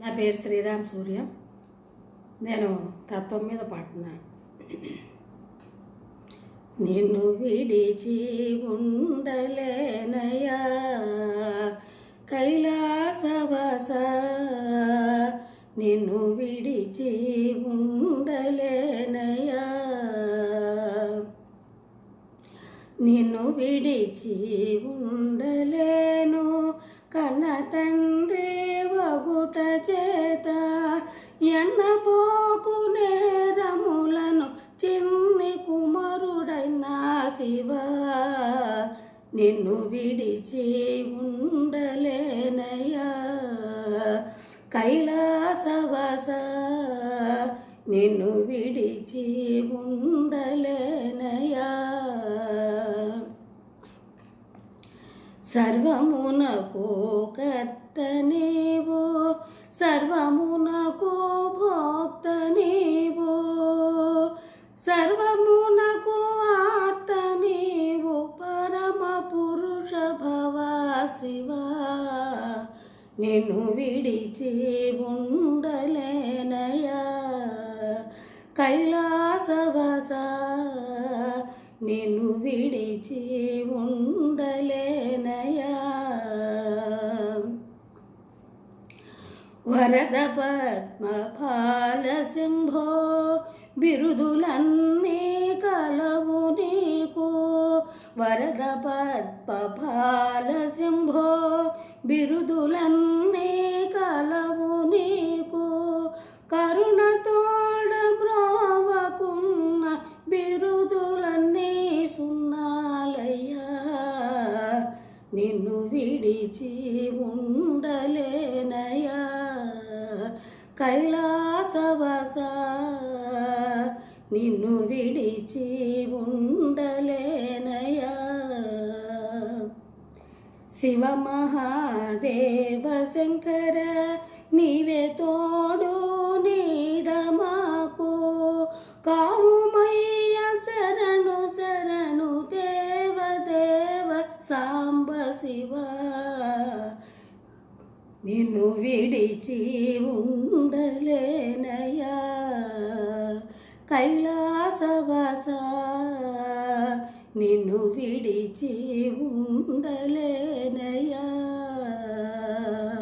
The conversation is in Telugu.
నా పేరు శ్రీరామ్ సూర్య. నేను తత్వం మీద పాడుతున్నాను. నిన్ను విడిచి ఉండలేనయా కైలాసవస. నిన్ను విడిచి ఉండలేనయా నిన్ను విడిచి ఉండ ఎన్నపోకు నేరములను చిన్ని కుమారుడైన శివ. నిన్ను విడిచి ఉండలేనయ్యా. కైలాసవస నిన్ను విడిచి ఉండలేనయ్యా. సర్వమునకు కర్త నీవో సర్వమునకు భోక్త నీవో. సర్వమునకు ఆర్త నీవు. పరమ పురుష భవ శివ. నిన్ను విడిచి ఉండలేనయా కైలాసవస నిన్ను విడిచి ఉండలే వరద పద్మపాల సింహో బిరుదులన్నీ కలవు నీకు. వరద పద్మపాల సింహో బిరుదులన్నీ కలవు నీకు. కరుణతోడ బ్రోవకున్న బిరుదులన్నీ సున్నాలయ్యా. నిన్ను విడిచి ఉన్న కైలాసవస నిన్ను విడిచి ఉండలేనయా శివ మహాదేవ శంకర నీవే తోడు నీడమాకు కావుమయ్య శరణు శరణు దేవ దేవ సాంబ శివ నిన్ను విడిచి ఉండలేనయా కైలాసవాస నిన్ను విడిచి ఉండలేనయా